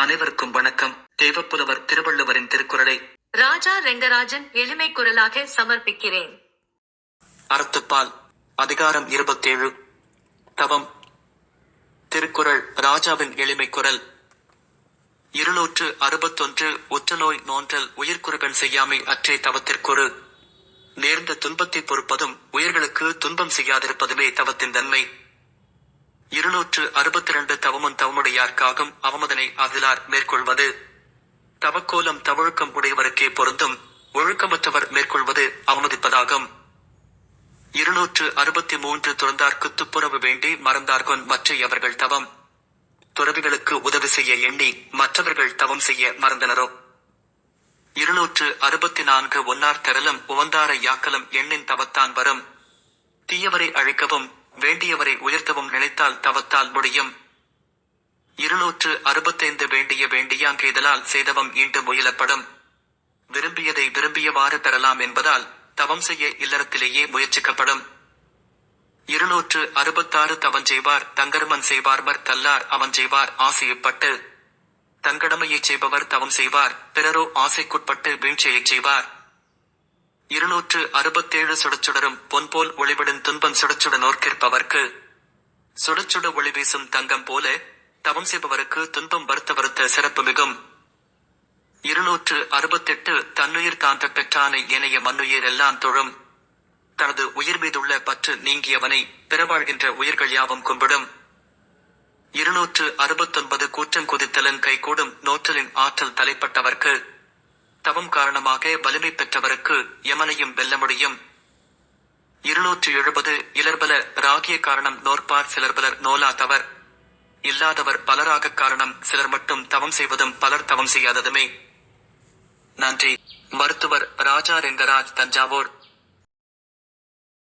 அனைவருக்கும் வணக்கம். தேவப்புலவர் திருவள்ளுவரின் திருக்குறளை ராஜா ரெங்கராஜன் எளிமை குரலாக சமர்ப்பிக்கிறேன். அறத்துப்பால் அதிகாரம் இருபத்தேழு. தவம். திருக்குறள் ராஜாவின் எளிமை குரல். இருநூற்று அறுபத்தொன்று உற்றநோய் நோன்றல் உயிர்க்குறுகன் செய்யாமை அற்றே தவத்திற்கொரு. நேர்ந்த துன்பத்தை பொறுப்பதும் உயிர்களுக்கு துன்பம் செய்யாதிருப்பதுமே தவத்தின் தன்மை. இருநூற்று அறுபத்தி இரண்டு தவமும் தவமுடையார்க்காகும் அவமதனை அதிலார் மேற்கொள்வது. தவக்கோலம் தவழுக்கம் உடையவருக்கே பொருந்தும் ஒழுக்கமற்றவர் மேற்கொள்வது அவமதிப்பதாகும். இருநூற்று அறுபத்தி மூன்று துறந்தார்க்கு துப்புரவு வேண்டி மறந்தார்கொன் மற்ற அவர்கள் தவம்? துறவிகளுக்கு உதவி செய்ய எண்ணி மற்றவர்கள் தவம் செய்ய மறந்தனரோ? இருநூற்று அறுபத்தி நான்கு ஒன்னார் தரலும் உவந்தார யாக்கலும் எண்ணின் தவத்தான் வரும். தீயவரை அழிக்கவும் வேண்டியவரை உயர்த்தவும் நினைத்தால் தவத்தால் முடியும். இருநூற்று அறுபத்தைந்து வேண்டிய வேண்டியாங்கேதலால் செய்தவம் ஈண்டு முயலப்படும். விரும்பியதை விரும்பியவாறு பெறலாம் என்பதால் தவம் செய்ய இல்லறத்திலேயே முயற்சிக்கப்படும். இருநூற்று அறுபத்தாறு தவம் செய்வார் தங்கர்மன் செய்வார்மர் தல்லார் அவன் செய்வார் ஆசையப்பட்டு. தங்கடமையைச் செய்பவர் தவம் செய்வார் பிறரோ ஆசைக்குட்பட்டு வீழ்ச்சியைச் செய்வார். இருநூற்று அறுபத்தேழு சுடச்சுடரும் பொன்போல் ஒளிவிடும் துன்பம் சுடச்சுட நோர்க்கிற்பவர்க்கு சுடச்சுட ஒளி வீசும் தங்கம் போல தவம் செய்பவருக்கு துன்பம் வருத்த வருத்த சிறப்பு மிகும். இருநூற்று அறுபத்தெட்டு தன்னுயிர் தான்ற பெற்றானை ஏனைய மண்ணுயிர் எல்லாம் தொழும். தனது உயிர் மீதுள்ள பற்று நீங்கியவனை பிறவாழ்கின்ற உயிர்கள் யாவும் கும்பிடும். இருநூற்று அறுபத்தொன்பது கூற்றம் குதித்தலன் கைகூடும் நோற்றலின் ஆற்றல் தலைப்பட்டவர்க்கு. தவம் காரணமாக வலிமை பெற்றவருக்கு யமனையும் வெல்ல முடியும் இருநூற்று எழுபது இலர்பல ராகிய காரணம் நோற்பார் சிலர்பலர் நோலாதவர் இல்லாதவர் பலராக காரணம் சிலர் மட்டும் தவம் செய்வதும் பலர் தவம் செய்யாததுமே. நன்றி. மருத்துவர் ராஜா ரெங்கராஜ் தஞ்சாவூர்.